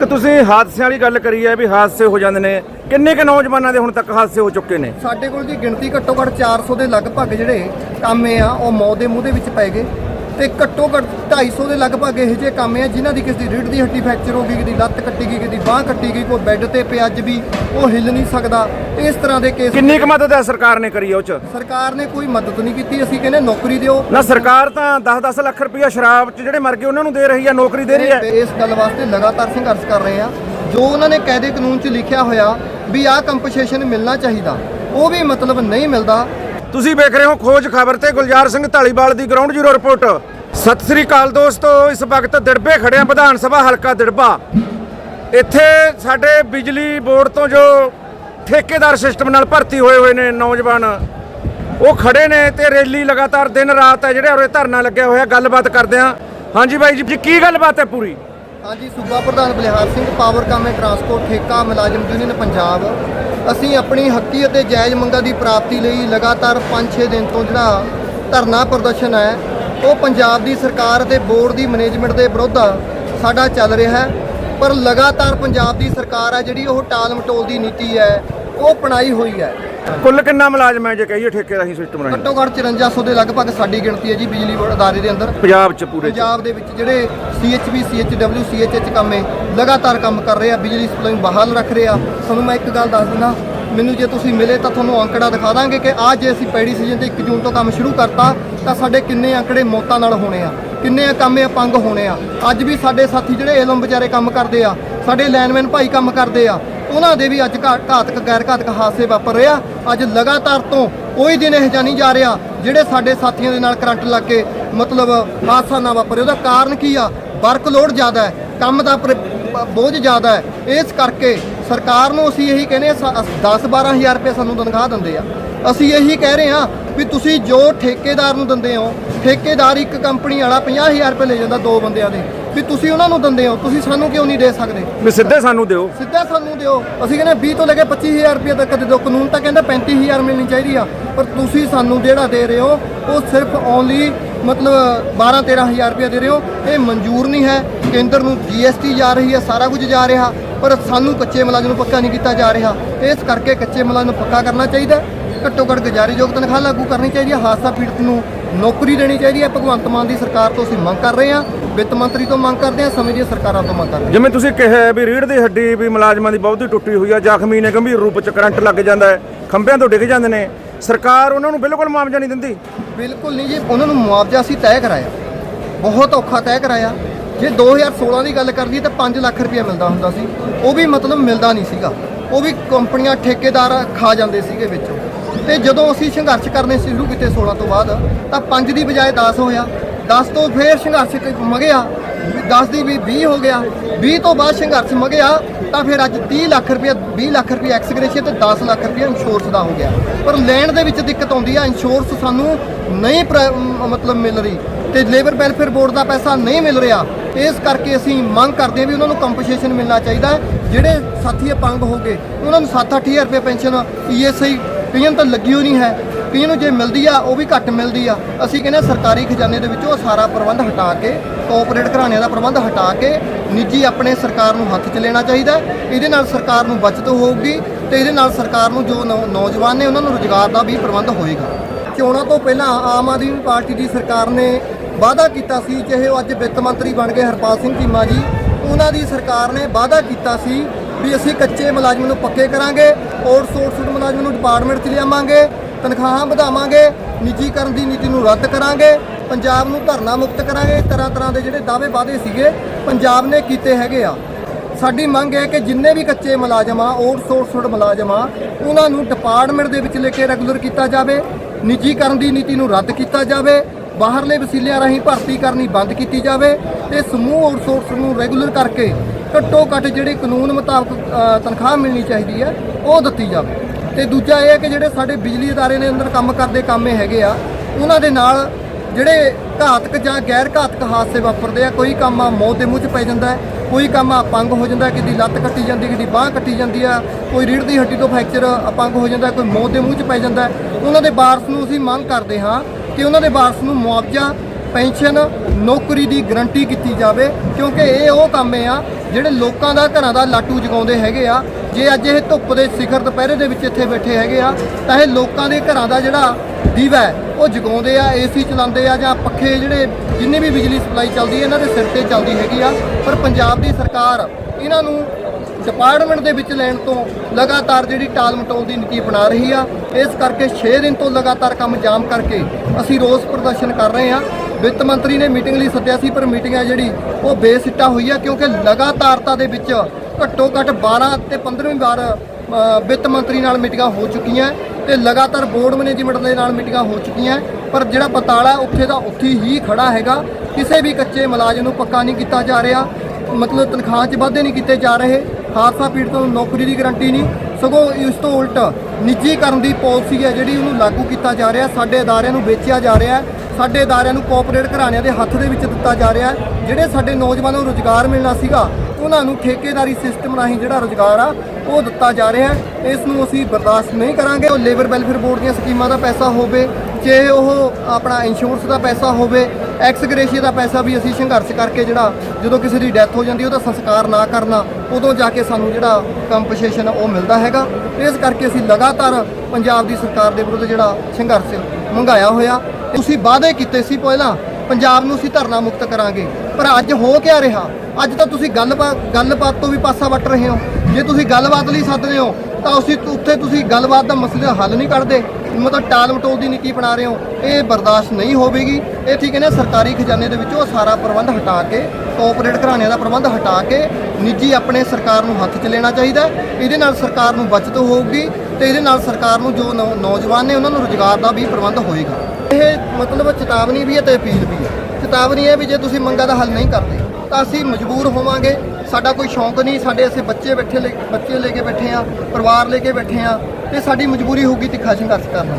ਤੇ ਤੁਸੀਂ ਹਾਦਸਿਆਂ ਵਾਲੀ ਗੱਲ ਕਰੀ ਹੈ ਵੀ ਹਾਦਸੇ ਹੋ ਜਾਂਦੇ ਨੇ। ਕਿੰਨੇ ਕੁ ਨੌਜਵਾਨਾਂ ਦੇ ਹੁਣ ਤੱਕ ਹਾਦਸੇ ਹੋ ਚੁੱਕੇ ਨੇ? ਸਾਡੇ ਕੋਲ ਜੀ ਗਿਣਤੀ ਘੱਟੋ ਘੱਟ 400 ਦੇ ਲਗਭਗ ਜਿਹੜੇ ਕਾਮੇ ਆ, ਉਹ ਮੌਤ ਦੇ ਮੂੰਹ ਦੇ ਵਿੱਚ ਪੈ ਗਏ। ਤੇ ਘੱਟੋ ਘੱਟ 250 ਦੇ ਲਗਭਗ ਇਹੋ ਜਿਹੇ ਕਾਮੇ ਆ ਜਿਨ੍ਹਾਂ ਦੀ ਕਿਸੇ ਦੀ ਰੀੜ ਦੀ ਹੱਡੀ ਫ੍ਰੈਕਚਰ ਹੋ ਗਈ ਕਿਸੇ ਦੀ ਲੱਤ ਕੱਟੀ ਗਈ ਕਿਸੇ ਦੀ ਬਾਹ ਕੱਟੀ ਗਈ ਕੋਈ ਬੈੱਡ ਤੇ ਪਿਆ ਅੱਜ ਵੀ ਉਹ ਹਿੱਲ ਨਹੀਂ ਸਕਦਾ। ਇਸ ਤਰ੍ਹਾਂ ਦੇ ਕੇਸ ਕਿੰਨੀ ਕੁ ਮਦਦ ਹੈ ਸਰਕਾਰ ਨੇ ਕਰੀ ਉਹ ਚ? ਸਰਕਾਰ ਨੇ ਕੋਈ ਮਦਦ ਨਹੀਂ ਕੀਤੀ ਅਸੀਂ ਕਹਿੰਦੇ ਨੌਕਰੀ ਦਿਓ। ਨਾ ਸਰਕਾਰ ਤਾਂ 10-10 ਲੱਖ ਰੁਪਇਆ ਸ਼ਰਾਬ 'ਚ ਜਿਹੜੇ ਮਰ ਗਏ ਉਹਨਾਂ ਨੂੰ ਦੇ ਰਹੀ ਹੈ ਨੌਕਰੀ ਦੇ ਰਹੀ ਹੈ। ਇਸ ਗੱਲ ਵਾਸਤੇ ਲਗਾਤਾਰ ਸੰਘਰਸ਼ ਕਰ ਰਹੇ ਆ। ਜੋ ਉਹਨਾਂ ਨੇ ਕਾਇਦੇ ਕਾਨੂੰਨ 'ਚ ਲਿਖਿਆ ਹੋਇਆ ਵੀ ਆਹ ਕੰਪਨਸੇਸ਼ਨ ਮਿਲਣਾ ਚਾਹੀਦਾ ਉਹ ਵੀ ਮਤਲਬ ਨਹੀਂ ਮਿਲਦਾ। ਤੁਸੀਂ ਵੇਖ ਰਹੇ ਹੋ ਖੋਜ ਖਬਰ ਤੇ ਗੁਲਜ਼ਾਰ ਸਿੰਘ ਢਾਲੀਵਾਲ ਦੀ ground zero report. Sat Sri ਅਕਾਲ ਦੋਸਤੋ, ਇਸ ਵਕਤ ਦਿੜਬੇ ਖੜਿਆ ਵਿਧਾਨ ਸਭਾ ਹਲਕਾ ਦਿੜਬਾ। ਇੱਥੇ ਸਾਡੇ ਬਿਜਲੀ ਬੋਰਡ ਤੋਂ ਜੋ ਠੇਕੇਦਾਰ ਸਿਸਟਮ ਨਾਲ ਭਰਤੀ ਹੋਏ ਹੋਏ ਨੇ ਨੌਜਵਾਨ, ਉਹ ਖੜੇ ਨੇ ਤੇ ਰੈਲੀ ਲਗਾਤਾਰ ਦਿਨ ਰਾਤ ਹੈ, ਜਿਹੜੇ ਉਰੇ ਧਰਨਾ ਲੱਗਿਆ ਹੋਇਆ, ਗੱਲਬਾਤ ਕਰਦੇ ਆ। ਹਾਂਜੀ ਬਾਈ ਜੀ ਜੀ ਕੀ ਗੱਲਬਾਤ ਹੈ ਪੂਰੀ? ਹਾਂਜੀ, ਸੂਬਾ ਪ੍ਰਧਾਨ ਬਲਿਹਾਰ ਸਿੰਘ, ਪਾਵਰ ਕਾਮੇ ਟਰਾਂਸਪੋਰਟ ਠੇਕਾ, ਮੁਲਾਜ਼ਮ ਯੂਨੀਅਨ, ਪੰਜਾਬ। ਅਸੀਂ ਆਪਣੀ ਹੱਕੀ ਅਤੇ ਜਾਇਜ਼ ਮੰਗਾਂ ਦੀ ਪ੍ਰਾਪਤੀ ਲਈ ਲਗਾਤਾਰ 5-6 ਦਿਨ ਤੋਂ ਜਿਹੜਾ ਧਰਨਾ ਪ੍ਰਦਰਸ਼ਨ ਹੈ, ਉਹ ਪੰਜਾਬ ਦੀ ਸਰਕਾਰ ਅਤੇ ਬੋਰਡ ਦੀ ਮੈਨੇਜਮੈਂਟ ਦੇ ਵਿਰੁੱਧ ਸਾਡਾ ਚੱਲ ਰਿਹਾ ਹੈ। ਪਰ ਲਗਾਤਾਰ ਪੰਜਾਬ ਦੀ ਸਰਕਾਰ ਹੈ ਜਿਹੜੀ ਉਹ ਟਾਲ ਮਟੋਲ ਦੀ ਨੀਤੀ ਹੈ, ਉਹ ਅਪਣਾਈ ਹੋਈ ਹੈ। ਕੁੱਲ ਕਿੰਨਾ ਮੁਲਾਜ਼ਮ ਹੈ ਜੇ ਕਹੀਏ ਠੇਕੇ ਰਾਹੀਂ ਸਿਸਟਮ ਰਾਹੀਂ? ਘੱਟੋ ਘੱਟ 5400 ਦੇ ਲਗਭਗ ਸਾਡੀ ਗਿਣਤੀ ਹੈ ਜੀ ਬਿਜਲੀ ਬੋਰਡ ਅਦਾਰੇ ਦੇ ਅੰਦਰ। ਪੰਜਾਬ 'ਚ ਪੂਰੇ 'ਚ। ਪੰਜਾਬ ਦੇ ਵਿੱਚ ਜਿਹੜੇ CHB CHW CHH ਕੰਮੇ ਲਗਾਤਾਰ ਕੰਮ ਕਰ ਰਹੇ ਆ ਬਿਜਲੀ ਸਪਲਾਈ ਬਹਾਲ ਰੱਖ ਰਹੇ ਆ। ਤੁਹਾਨੂੰ ਮੈਂ ਇੱਕ ਗੱਲ ਦੱਸ ਦਿੰਦਾ ਮੈਨੂੰ ਜੇ ਤੁਸੀਂ ਮਿਲੇ ਤਾਂ ਤੁਹਾਨੂੰ ਅੰਕੜਾ ਦਿਖਾ ਦਾਂਗੇ ਕਿ ਅੱਜ ਜੇ ਅਸੀਂ ਪੈੜੀ ਸੀਜ਼ਨ ਤੇ 1 ਜੂਨ ਤੋਂ ਕੰਮ ਸ਼ੁਰੂ ਕਰਤਾ ਤਾਂ ਸਾਡੇ ਕਿੰਨੇ ਅੰਕੜੇ ਮੌਤਾਂ ਨਾਲ ਹੋਣੇ ਆ ਕਿੰਨੇ ਕੰਮੇ ਅਪੰਗ ਹੋਣੇ ਆ। ਅੱਜ ਵੀ ਸਾਡੇ ਸਾਥੀ ਜਿਹੜੇ ਏਲਮ ਵਿਚਾਰੇ ਕੰਮ ਕਰਦੇ ਆ ਸਾਡੇ ਲਾਈਨਮੈਨ ਭਾਈ ਕੰਮ ਕਰਦੇ ਆ ਉਹਨਾਂ ਦੇ ਵੀ ਅੱਜ ਘਾ- ਘਾਤਕ ਗੈਰ ਘਾਤਕ ਹਾਦਸੇ ਵਾਪਰ ਰਹੇ ਆ। ਅੱਜ ਲਗਾਤਾਰ ਤੋਂ ਕੋਈ ਦਿਨ ਇਹ ਜਿਹਾ ਨਹੀਂ ਜਾ ਰਿਹਾ ਜਿਹੜੇ ਸਾਡੇ ਸਾਥੀਆਂ ਦੇ ਨਾਲ ਕਰੰਟ ਲੱਗ ਕੇ ਮਤਲਬ ਹਾਦਸਾ ਨਾ ਵਾਪਰੇ। ਉਹਦਾ ਕਾਰਨ ਕੀ ਆ? ਵਰਕਲੋਡ ਜ਼ਿਆਦਾ ਹੈ, ਕੰਮ ਦਾ ਪ੍ਰ- ਬ- ਬੋਝ ਜ਼ਿਆਦਾ ਹੈ। ਇਸ ਕਰਕੇ ਸਰਕਾਰ ਨੂੰ ਅਸੀਂ ਇਹੀ ਕਹਿੰਦੇ 10 12000 ਰੁਪਏ ਸਾਨੂੰ ਤਨਖਾਹ ਦਿੰਦੇ ਆ। ਅਸੀਂ ਇਹੀ ਕਹਿ ਰਹੇ ਹਾਂ ਵੀ ਤੁਸੀਂ ਜੋ ਠੇਕੇਦਾਰ ਨੂੰ ਦਿੰਦੇ ਹੋ, ਠੇਕੇਦਾਰ ਇੱਕ ਕੰਪਨੀ ਵਾਲਾ 50000 ਰੁਪਏ ਲੈ ਜਾਂਦਾ ਦੋ ਬੰਦਿਆਂ ਦੇ। ਵੀ ਤੁਸੀਂ ਉਹਨਾਂ ਨੂੰ ਦਿੰਦੇ ਹੋ ਤੁਸੀਂ ਸਾਨੂੰ ਕਿਉਂ ਨਹੀਂ ਦੇ ਸਕਦੇ? ਵੀ ਸਿੱਧੇ ਸਾਨੂੰ ਦਿਓ। ਸਿੱਧਾ ਸਾਨੂੰ ਦਿਓ। ਅਸੀਂ ਕਹਿੰਦੇ 20 ਤੋਂ ਲੈ ਕੇ 25000 ਰੁਪਏ ਤੱਕ ਦੇ ਦਿਓ ਕਾਨੂੰਨ ਤਾਂ ਕਹਿੰਦਾ 35000 ਮਿਲਣੀ ਚਾਹੀਦੀ ਆ ਪਰ ਤੁਸੀਂ ਸਾਨੂੰ ਜਿਹੜਾ ਦੇ ਰਹੇ ਹੋ ਉਹ ਸਿਰਫ ਓਨਲੀ ਮਤਲਬ 12 13000 ਰੁਪਏ ਦੇ ਰਹੇ ਹੋ। ਇਹ ਮਨਜ਼ੂਰ ਨਹੀਂ ਹੈ। ਕੇਂਦਰ ਨੂੰ ਜੀਐਸਟੀ ਜਾ ਰਹੀ ਹੈ ਸਾਰਾ ਕੁਝ ਜਾ ਰਿਹਾ ਪਰ ਸਾਨੂੰ ਕੱਚੇ ਮੁਲਾਜ਼ਮ ਨੂੰ ਪੱਕਾ ਨਹੀਂ ਕੀਤਾ ਜਾ ਰਿਹਾ। ਇਸ ਕਰਕੇ ਕੱਚੇ ਮੁਲਾਜ਼ਮ ਨੂੰ ਪੱਕਾ ਕਰਨਾ ਚਾਹੀਦਾ। ਘੱਟੋ ਘੱਟ ਗੁਜ਼ਾਰੀਯੋਗ ਤਨਖਾਹ ਲਾਗੂ ਕਰਨੀ ਚਾਹੀਦੀ ਹੈ। ਹਾਦਸਾ ਪੀੜਤ ਨੂੰ ਨੌਕਰੀ ਦੇਣੀ ਚਾਹੀਦੀ ਹੈ। ਭਗਵੰਤ ਮਾਨ ਦੀ ਸਰਕਾਰ ਤੋਂ ਅਸੀਂ ਮੰਗ ਕਰ ਰਹੇ ਹਾਂ ਵਿੱਤ ਮੰਤਰੀ ਤੋਂ ਮੰਗ ਕਰਦੇ ਹਾਂ ਸਮੇਂ ਦੀਆਂ ਸਰਕਾਰਾਂ ਤੋਂ ਮੰਗ ਕਰਦੇ ਹਾਂ। ਜਿਵੇਂ ਤੁਸੀਂ ਕਿਹਾ ਵੀ ਰੀੜ ਦੀ ਹੱਡੀ ਵੀ ਮੁਲਾਜ਼ਮਾਂ ਦੀ ਬਹੁਤੀ ਟੁੱਟੀ ਹੋਈ ਆ ਜ਼ਖਮੀ ਨੇ ਗੰਭੀਰ ਰੂਪ ਚ ਕਰੰਟ ਲੱਗ ਜਾਂਦਾ ਹੈ ਖੰਭਿਆਂ ਤੋਂ ਡਿੱਗ ਜਾਂਦੇ ਨੇ। ਸਰਕਾਰ ਉਹਨਾਂ ਨੂੰ ਬਿਲਕੁਲ ਮੁਆਵਜ਼ਾ ਨਹੀਂ ਦਿੰਦੀ। ਬਿਲਕੁਲ ਨਹੀਂ ਜੀ ਉਹਨਾਂ ਨੂੰ ਮੁਆਵਜ਼ਾ ਅਸੀਂ ਤੈਅ ਕਰਾਇਆ। ਬਹੁਤ ਔਖਾ ਤੈਅ ਕਰਾਇਆ। ਜੇ 2016 ਦੀ ਗੱਲ ਕਰਦੀ ਤਾਂ 5 ਲੱਖ ਰੁਪਏ ਮਿਲਦਾ ਹੁੰਦਾ ਸੀ। ਉਹ ਵੀ ਮਤਲਬ ਮਿਲਦਾ ਨਹੀਂ ਸੀਗਾ। ਉਹ ਵੀ ਕੰਪਨੀਆਂ ਠੇਕੇਦਾਰ ਖਾ ਜਾਂਦੇ ਸੀਗੇ ਵਿੱਚੋਂ। ਤੇ ਜਦੋਂ ਅਸੀਂ ਸੰਘਰਸ਼ ਕਰਨੇ ਸ਼ੁਰੂ ਕੀਤੇ 16 ਤੋਂ ਬਾਅਦ ਤਾਂ 5 ਦੀ ਬਜਾਏ 10 ਹੋਇਆ। 10 ਤੋਂ ਫੇਰ ਸੰਘਰਸ਼ ਕ- ਮਗਿਆ 10 ਦੀ ਵੀ 20 ਹੋ ਗਿਆ 20 ਤੋਂ ਬਾਅਦ ਸੰਘਰਸ਼ ਮਗਿਆ, ਤਾਂ ਫਿਰ ਅੱਜ 30 ਲੱਖ ਰੁਪਏ 20 ਲੱਖ ਰੁਪਏ ਐਕਸਗ੍ਰੇਸ਼ਨ ਤੇ 10 ਲੱਖ ਰੁਪਏ ਇੰਸ਼ੋਰੈਂਸ ਦਾ ਹੋ ਗਿਆ। ਪਰ ਲੈਣ ਦੇ ਵਿੱਚ ਦਿੱਕਤ ਆਉਂਦੀ ਆ ਇੰਸ਼ੋਰੈਂਸ ਸਾਨੂੰ ਨਹੀਂ ਪ੍ਰ- ਮਤਲਬ ਮਿਲ ਰਹੀ ਤੇ ਲੇਬਰ ਵੈਲਫੇਅਰ ਬੋਰਡ ਦਾ ਪੈਸਾ ਨਹੀਂ ਮਿਲ ਰਿਹਾ। ਇਸ ਕਰਕੇ ਅਸੀਂ ਮੰਗ ਕਰਦੇ ਹਾਂ ਵੀ ਉਹਨਾਂ ਨੂੰ ਕੰਪਨਸੇਸ਼ਨ ਮਿਲਣਾ ਚਾਹੀਦਾ ਜਿਹੜੇ ਸਾਥੀ ਅਪੰਗ ਹੋ ਗਏ, ਉਹਨਾਂ ਨੂੰ 7-8000 ਰੁਪਏ ਪੈਨਸ਼ਨ ਈਐਸਆਈ ਕਈਆਂ ਨੂੰ ਤਾਂ ਲੱਗੀ ਹੋਈ ਨਹੀਂ ਹੈ। ਕਈਆਂ ਨੂੰ ਜੇ ਮਿਲਦੀ ਆ, ਉਹ ਵੀ ਘੱਟ ਮਿਲਦੀ ਆ। ਅਸੀਂ ਕਹਿੰਦੇ ਹਾਂ ਸਰਕਾਰੀ ਖਜ਼ਾਨੇ ਦੇ ਵਿੱਚੋਂ ਸਾਰਾ ਪ੍ਰਬੰਧ ਹਟਾ ਕੇ ਕੋਆਪਰੇਟ ਘਰਾਣਿਆਂ ਦਾ ਪ੍ਰਬੰਧ ਹਟਾ ਕੇ, ਨਿੱਜੀ ਆਪਣੇ ਸਰਕਾਰ ਨੂੰ ਹੱਥ 'ਚ ਲੈਣਾ ਚਾਹੀਦਾ ਇਹਦੇ ਨਾਲ ਸਰਕਾਰ ਨੂੰ ਬਚਤ ਹੋਊਗੀ ਤੇ ਇਹਦੇ ਨਾਲ ਸਰਕਾਰ ਨੂੰ ਜੋ ਨੌ- ਨੌਜਵਾਨ ਨੇ ਉਹਨਾਂ ਨੂੰ ਰੁਜ਼ਗਾਰ ਦਾ ਵੀ ਪ੍ਰਬੰਧ ਹੋਏਗਾ। ਚੋਣਾਂ ਤੋਂ ਪਹਿਲਾਂ ਆਮ ਆਦਮੀ ਪਾਰਟੀ ਦੀ ਸਰਕਾਰ ਨੇ ਵਾਅਦਾ ਕੀਤਾ ਸੀ, ਚਾਹੇ ਉਹ ਅੱਜ ਵਿੱਤ ਮੰਤਰੀ ਬਣ ਗਏ ਹਰਪਾਲ ਸਿੰਘ ਚੀਮਾ ਜੀ, ਉਹਨਾਂ ਦੀ ਸਰਕਾਰ ਨੇ ਵਾਅਦਾ ਕੀਤਾ ਸੀ ਵੀ ਅਸੀਂ ਕੱਚੇ ਮੁਲਾਜ਼ਮ ਨੂੰ ਪੱਕੇ ਕਰਾਂਗੇ ਆਊਟਸੋਰਸਡ ਮੁਲਾਜ਼ਮ ਨੂੰ ਡਿਪਾਰਟਮੈਂਟ 'ਚ ਲਿਆਵਾਂਗੇ। ਤਨਖਾਹਾਂ ਵਧਾਵਾਂਗੇ ਨਿੱਜੀਕਰਨ ਦੀ ਨੀਤੀ ਨੂੰ ਰੱਦ ਕਰਾਂਗੇ, ਪੰਜਾਬ ਨੂੰ ਧਰਨਾ ਮੁਕਤ ਕਰਾਂਗੇ, ਤਰ੍ਹਾਂ ਤਰ੍ਹਾਂ ਦੇ ਜਿਹੜੇ ਦਾਅਵੇ ਵਾਅਦੇ ਸੀਗੇ, ਪੰਜਾਬ ਨੇ ਕੀਤੇ ਹੈਗੇ ਆ। ਸਾਡੀ ਮੰਗ ਹੈ ਕਿ ਜਿੰਨੇ ਵੀ ਕੱਚੇ ਮੁਲਾਜ਼ਮ ਆ ਆਊਟਸੋਰਸਡ ਮੁਲਾਜ਼ਮ ਆ, ਉਹਨਾਂ ਨੂੰ ਡਿਪਾਰਟਮੈਂਟ ਦੇ ਵਿੱਚ ਲੈ ਕੇ ਰੈਗੂਲਰ ਕੀਤਾ ਜਾਵੇ ਨਿੱਜੀਕਰਨ ਦੀ ਨੀਤੀ ਨੂੰ ਰੱਦ ਕੀਤਾ ਜਾਵੇ, ਬਾਹਰਲੇ ਵਸੀਲਿਆਂ ਰਾਹੀਂ ਭਰਤੀ ਕਰਨੀ ਬੰਦ ਕੀਤੀ ਜਾਵੇ ਤੇ ਸਮੂਹ ਆਊਟਸੋਰਸ ਨੂੰ ਰੈਗੂਲਰ ਕਰਕੇ ਘੱਟੋ ਘੱਟ ਜਿਹੜੇ ਕਾਨੂੰਨ ਮੁਤਾਬਕ ਤਨਖਾਹ ਮਿਲਣੀ ਚਾਹੀਦੀ ਹੈ, ਉਹ ਦਿੱਤੀ ਜਾਵੇ। ਤੇ ਦੂਜਾ ਇਹ ਹੈ ਕਿ ਜਿਹੜੇ ਸਾਡੇ ਬਿਜਲੀ ਅਦਾਰੇ ਦੇ ਅੰਦਰ ਕੰਮ ਕਰਦੇ ਕਾਮੇ ਹੈਗੇ ਆ, ਉਹਨਾਂ ਦੇ ਨਾਲ ਜਿਹੜੇ ਘਾਤਕ ਜਾਂ ਗੈਰ ਘਾਤਕ ਹਾਦਸੇ ਵਾਪਰਦੇ ਆ, ਕੋਈ ਕੰਮ ਆ ਮੌਤ ਦੇ ਮੂੰਹ 'ਚ ਪੈ ਜਾਂਦਾ, ਕੋਈ ਕੰਮ ਅਪੰਗ ਹੋ ਜਾਂਦਾ ਕਿਦੀ ਲੱਤ ਕੱਟੀ ਜਾਂਦੀ ਕਿਸੇ ਦੀ ਬਾਹ ਕੱਟੀ ਜਾਂਦੀ ਆ, ਕੋਈ ਰੀੜ੍ਹ ਦੀ ਹੱਡੀ ਤੋਂ ਫ੍ਰੈਕਚਰ ਅਪੰਗ ਹੋ ਜਾਂਦਾ, ਕੋਈ ਮੌਤ ਦੇ ਮੂੰਹ 'ਚ ਪੈ ਜਾਂਦਾ, ਉਹਨਾਂ ਦੇ ਵਾਰਸ ਨੂੰ ਅਸੀਂ ਮੰਗ ਕਰਦੇ ਹਾਂ ਕਿ ਉਹਨਾਂ ਦੇ ਵਾਰਸ ਨੂੰ ਮੁਆਵਜ਼ਾ, ਪੈਨਸ਼ਨ, ਨੌਕਰੀ ਦੀ ਗਰੰਟੀ ਕੀਤੀ ਜਾਵੇ, ਕਿਉਂਕਿ ਇਹ ਉਹ ਕੰਮ ਆ ਜਿਹੜੇ ਲੋਕਾਂ ਦਾ ਘਰਾਂ ਦਾ ਲਾਟੂ ਜਗਾਉਂਦੇ ਹੈਗੇ ਆ ਜੇ ਅੱਜ ਇਹ ਧੁੱਪ ਦੇ ਸਿਖਰ ਦੁਪਹਿਰੇ ਦੇ ਵਿੱਚ ਇੱਥੇ ਬੈਠੇ ਹੈਗੇ ਆ, ਤਾਂ ਇਹ ਲੋਕਾਂ ਦੇ ਘਰਾਂ ਦਾ ਜਿਹੜਾ ਦੀਵਾ ਹੈ, ਉਹ ਜਗਾਉਂਦੇ ਆ ਏਸੀ ਚਲਾਉਂਦੇ ਆ ਜਾਂ ਪੱਖੇ ਜਿਹੜੇ ਜਿੰਨੀ ਵੀ ਬਿਜਲੀ ਸਪਲਾਈ ਚੱਲਦੀ ਹੈ, ਇਹਨਾਂ ਦੇ ਸਿਰ ਤੇ ਚੱਲਦੀ ਹੈਗੀ ਆ। ਪਰ ਪੰਜਾਬ ਦੀ ਸਰਕਾਰ ਇਹਨਾਂ ਨੂੰ ਡਿਪਾਰਟਮੈਂਟ ਦੇ ਵਿੱਚ ਲੈਣ ਤੋਂ ਲਗਾਤਾਰ ਜਿਹੜੀ ਟਾਲ ਮਟੋਲ ਦੀ ਨੀਤੀ ਅਪਣਾ ਰਹੀ ਆ, ਇਸ ਕਰਕੇ 6 ਦਿਨ ਤੋਂ ਲਗਾਤਾਰ ਕੰਮ ਜਾਮ ਕਰਕੇ ਅਸੀਂ ਰੋਸ ਪ੍ਰਦਰਸ਼ਨ ਕਰ ਰਹੇ ਆ। ਵਿੱਤ ਮੰਤਰੀ ਨੇ ਮੀਟਿੰਗ ਲਈ ਸੱਦਿਆ ਸੀ, ਪਰ ਮੀਟਿੰਗ ਆ ਜਿਹੜੀ ਉਹ ਬੇਸਿੱਟਾ ਹੋਈ ਆ, ਕਿਉਂਕਿ ਲਗਾਤਾਰਤਾ ਦੇ ਵਿੱਚ ਘੱਟੋ ਘੱਟ 12 ਤੇ 15ਵੀਂ ਵਾਰ ਵਿੱਤ ਮੰਤਰੀ ਨਾਲ ਮੀਟਿੰਗਾਂ ਹੋ ਚੁੱਕੀਆਂ ਤੇ ਲਗਾਤਾਰ ਬੋਰਡ ਮੈਨੇਜਮੈਂਟ ਦੇ ਨਾਲ ਮੀਟਿੰਗਾਂ ਹੋ ਚੁੱਕੀਆਂ ਪਰ ਜਿਹੜਾ ਪਤਾਲਾ ਉੱਥੇ ਦਾ ਉੱਥੇ ਹੀ ਖੜਾ ਹੈਗਾ, ਕਿਸੇ ਵੀ ਕੱਚੇ ਮੁਲਾਜ਼ਮ ਨੂੰ ਪੱਕਾ ਨਹੀਂ ਕੀਤਾ ਜਾ ਰਿਹਾ, ਮਤਲਬ ਤਨਖਾਹ 'ਚ ਵਾਧੇ ਨਹੀਂ ਕੀਤੇ ਜਾ ਰਹੇ, ਹਾਦਸਾ ਪੀੜਤ ਨੂੰ ਨੌਕਰੀ ਦੀ ਗਰੰਟੀ ਨਹੀਂ, ਸਗੋਂ ਇਸ ਤੋਂ ਉਲਟ ਨਿੱਜੀਕਰਨ ਦੀ ਪਾਲਿਸੀ ਹੈ ਜਿਹੜੀ ਉਹਨੂੰ ਲਾਗੂ ਕੀਤਾ ਜਾ ਰਿਹਾ, ਸਾਡੇ ਅਦਾਰਿਆਂ ਨੂੰ ਵੇਚਿਆ ਜਾ ਰਿਹਾ, ਸਾਡੇ ਅਦਾਰਿਆਂ ਨੂੰ ਕੋਆਪਰੇਟ ਘਰਾਣਿਆਂ ਦੇ ਹੱਥ ਦੇ ਵਿੱਚ ਦਿੱਤਾ ਜਾ ਰਿਹਾ, ਜਿਹੜੇ ਸਾਡੇ ਨੌਜਵਾਨਾਂ ਨੂੰ ਰੁਜ਼ਗਾਰ ਮਿਲਣਾ ਸੀਗਾ ਉਹਨਾਂ ਨੂੰ ਠੇਕੇਦਾਰੀ ਸਿਸਟਮ ਰਾਹੀਂ ਜਿਹੜਾ ਰੁਜ਼ਗਾਰ ਆ, ਉਹ ਦਿੱਤਾ ਜਾ ਰਿਹਾ ਹੈ। ਇਸ ਨੂੰ ਅਸੀਂ ਬਰਦਾਸ਼ਤ ਨਹੀਂ ਕਰਾਂਗੇ। ਉਹ ਲੇਬਰ ਵੈਲਫੇਅਰ ਬੋਰਡ ਦੀਆਂ ਸਕੀਮਾਂ ਦਾ ਪੈਸਾ ਹੋਵੇ ਚਾਹੇ ਉਹ ਆਪਣਾ ਇੰਸ਼ੋਰੈਂਸ ਦਾ ਪੈਸਾ ਹੋਵੇ ਐਕਸ ਗ੍ਰੇਸ਼ੀਆ ਦਾ ਪੈਸਾ ਵੀ ਅਸੀਂ ਸੰਘਰਸ਼ ਕਰਕੇ ਜਿਹੜਾ ਜਦੋਂ ਕਿਸੇ ਦੀ ਡੈਥ ਹੋ ਜਾਂਦੀ ਉਹਦਾ ਸੰਸਕਾਰ ਨਾ ਕਰਨਾ, ਉਦੋਂ ਜਾ ਕੇ ਸਾਨੂੰ ਜਿਹੜਾ ਕੰਪਨਸੇਸ਼ਨ ਉਹ ਮਿਲਦਾ ਹੈਗਾ। ਇਸ ਕਰਕੇ ਅਸੀਂ ਲਗਾਤਾਰ ਪੰਜਾਬ ਦੀ ਸਰਕਾਰ ਦੇ ਵਿਰੁੱਧ ਜਿਹੜਾ ਸੰਘਰਸ਼ ਮੰਗਾਇਆ ਹੋਇਆ। ਤੁਸੀਂ ਵਾਅਦੇ ਕੀਤੇ ਸੀ ਪਹਿਲਾਂ ਪੰਜਾਬ ਨੂੰ ਅਸੀਂ ਧਰਨਾ ਮੁਕਤ ਕਰਾਂਗੇ। ਪਰ ਅੱਜ ਹੋ ਕਿਆ ਰਿਹਾ? ਅੱਜ ਤਾਂ ਤੁਸੀਂ ਗੱਲਬਾਤ ਗੱਲਬਾਤ ਤੋਂ ਵੀ ਪਾਸਾ ਵੱਟ ਰਹੇ ਹੋ। ਜੇ ਤੁਸੀਂ ਗੱਲਬਾਤ ਲਈ ਸੱਦਦੇ ਹੋ, ਤਾਂ ਅਸੀਂ ਉੱਥੇ ਤੁਸੀਂ ਗੱਲਬਾਤ ਦਾ ਮਸਲੇ ਹੱਲ ਨਹੀਂ ਕਰਦੇ ਮਤਲਬ ਟਾਲ ਮਟੋਲ ਦੀ ਨੀਤੀ ਬਣਾ ਰਹੇ ਹੋ। ਇਹ ਬਰਦਾਸ਼ਤ ਨਹੀਂ ਹੋਵੇਗੀ। ਇਹ ਠੀਕ ਹੈ ਨਾ, ਸਰਕਾਰੀ ਖਜ਼ਾਨੇ ਦੇ ਵਿੱਚੋਂ ਸਾਰਾ ਪ੍ਰਬੰਧ ਹਟਾ ਕੇ ਕੋਆਪਰੇਟ ਘਰਾਣਿਆਂ ਦਾ ਪ੍ਰਬੰਧ ਹਟਾ ਕੇ, ਨਿੱਜੀ ਆਪਣੇ ਸਰਕਾਰ ਨੂੰ ਹੱਥ 'ਚ ਲੈਣਾ ਚਾਹੀਦਾ ਇਹਦੇ ਨਾਲ ਸਰਕਾਰ ਨੂੰ ਬਚਤ ਹੋਊਗੀ ਤੇ ਇਹਦੇ ਨਾਲ ਸਰਕਾਰ ਨੂੰ ਜੋ ਨੌਜਵਾਨ ਨੇ, ਉਹਨਾਂ ਨੂੰ ਰੁਜ਼ਗਾਰ ਦਾ ਵੀ ਪ੍ਰਬੰਧ ਹੋਏਗਾ। ਇਹ ਮਤਲਬ ਚੇਤਾਵਨੀ ਵੀ ਹੈ ਤੇ ਅਪੀਲ ਵੀ ਹੈ। ਚੇਤਾਵਨੀ ਹੈ ਵੀ ਜੇ ਤੁਸੀਂ ਮੰਗਾਂ ਦਾ ਹੱਲ ਨਹੀਂ ਕਰਦੇ, ਤਾਂ ਅਸੀਂ ਮਜਬੂਰ ਹੋਵਾਂਗੇ। ਸਾਡਾ ਕੋਈ ਸ਼ੌਂਕ ਨਹੀਂ, ਸਾਡੇ ਅਸੀਂ ਬੱਚੇ ਬੈਠੇ ਲੈ- ਬੱਚੇ ਲੈ ਕੇ ਬੈਠੇ ਆ ਪਰਿਵਾਰ ਲੈ ਕੇ ਬੈਠੇ ਆ ਤੇ ਸਾਡੀ ਮਜਬੂਰੀ ਹੋਊਗੀ ਤਿੱਖਾ ਸੰਘਰਸ਼ ਕਰਨਾ।